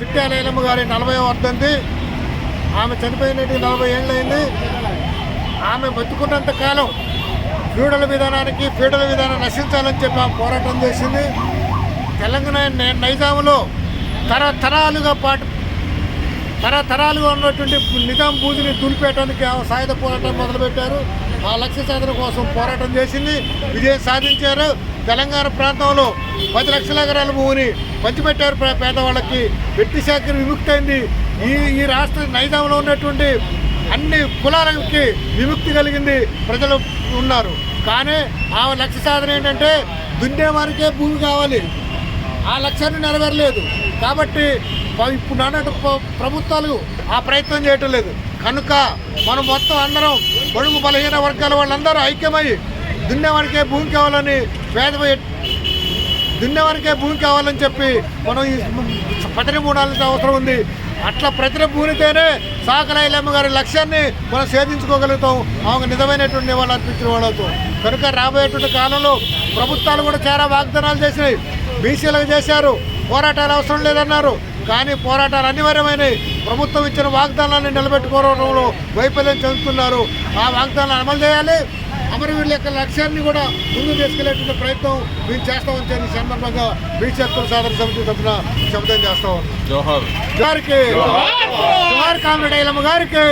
చిట్టాలేలమ్మ గారి నలభై వర్ధంతి. ఆమె చనిపోయినట్టు నలభై ఏళ్ళైంది ఆమె బతుకున్నంత కాలం ఫ్యూడల విధానానికి ఫ్యూడల విధానం నశించాలని చెప్పి ఆమె పోరాటం చేసింది. తెలంగాణ నై- నైజాములో తరతరాలుగా పాటు తరతరాలుగా ఉన్నటువంటి నిజాం పూజని దులిపేయడానికి ఆమె సాయుధ పోరాటం మొదలుపెట్టారు. ఆ లక్ష్య సాధన కోసం పోరాటం చేసింది. విజయం సాధించారు. తెలంగాణ ప్రాంతంలో పది లక్షల ఎకరాల భూమిని పంచిపెట్టారు పేదవాళ్ళకి. వెట్టి శాఖ విముక్తి అయింది ఈ ఈ రాష్ట్ర నైజాంలో ఉన్నటువంటి అన్ని కులాలకి విముక్తి కలిగింది ప్రజలు ఉన్నారు. కానీ ఆమె లక్ష్య సాధన ఏంటంటే దున్నే వారికే భూమి కావాలి. ఆ లక్ష్యాన్ని నెరవేరలేదు. కాబట్టి ఇప్పుడు నాటి ప్రభుత్వాలు ఆ ప్రయత్నం చేయటం లేదు. కనుక మనం మొత్తం అందరం పొడుగు బలహీన వర్గాల వాళ్ళందరూ ఐక్యమై దున్నేవారికే భూమి కావాలని పేద దున్నేవారికే భూమి కావాలని చెప్పి మనం ఈ మూడాల్సిన అవసరం ఉంది. అట్లా ప్రతిని భూమితేనే సాకరాయలమ్మ గారి లక్ష్యాన్ని మనం సేధించుకోగలుగుతాం. ఆమె నిజమైనటువంటి నివాళులు అర్పించిన వాళ్ళతో. కనుక రాబోయేటువంటి కాలంలో ప్రభుత్వాలు కూడా చాలా వాగ్దానాలు చేసినాయి. బీసీలకు చేశారు. పోరాటాలు అవసరం లేదన్నారు. కానీ పోరాటాలు అనివార్యమైనవి. ప్రభుత్వం ఇచ్చిన వాగ్దానాన్ని నిలబెట్టుకోవడంలో వైఫల్యం చెందుతున్నారు. ఆ వాగ్దానాలు అమలు చేయాలి. అమరవీరుల యొక్క లక్ష్యాన్ని కూడా ముందు తీసుకెళ్ళేటువంటి ప్రయత్నం మేము చేస్తామని చెప్పి సందర్భంగా బీసీ హక్కుల సాధన సమితి తరఫున శబ్దం చేస్తాం జోహార్. గారికి. జోహార్. కామ్రేడ్ ఐలమ్మ గారికి.